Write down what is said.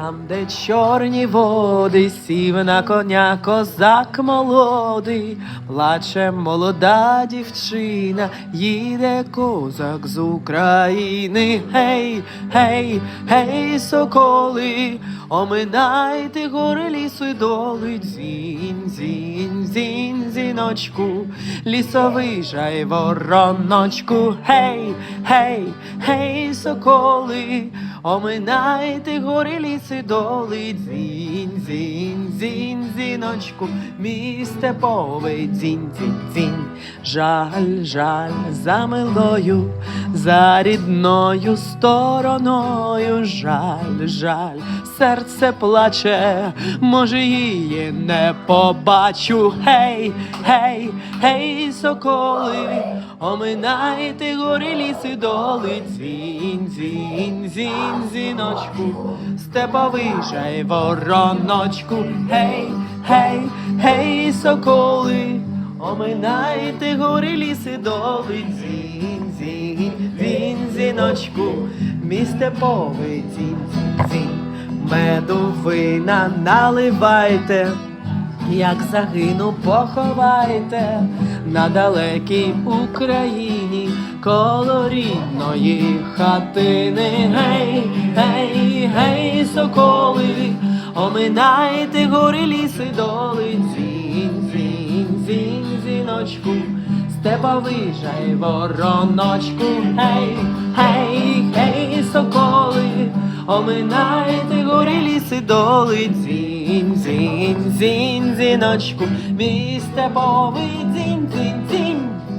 Там, де чорні води, сів на коня козак молодий, плаче молода дівчина, їде козак з України. Гей, гей, гей, соколи, оминайте гори лісу й доли, дзінь, дзінь, дзінь, зіночку, лісовий жай вороночку, гей, гей, гей, соколи, оминайте гори ліси доли, дзінь, дзінь, дзінь, зіночку, мій степовий дзінь, дзінь, дзінь. Жаль, жаль за милою, за рідною стороною, жаль, жаль, серце плаче, може її не побачу. Гей, гей, гей, соколи, оминайте гори ліси доли, дзінь, дзінь, дзінь, зіночку, степовий жай вороночку, гей, гей, гей, соколи, оминайте гори ліси доли, дзінь, дзінь, дзінь, зіночку, мій степовий дзінь, дзінь, дзінь, меду вина наливайте. Як загину, поховайте на далекій Україні коло рідної хатини. Гей, гей, гей, соколи, оминайте гори ліси доли, дзінь, дзінь, дзінь, зіночку, степовий вижай, вороночку, гей, гей, гей, соколи, оминайте гори ліси доли, дзінь, дзінь, дзінь, дзіночку, мій степовий дзінь, дзінь, дзінь.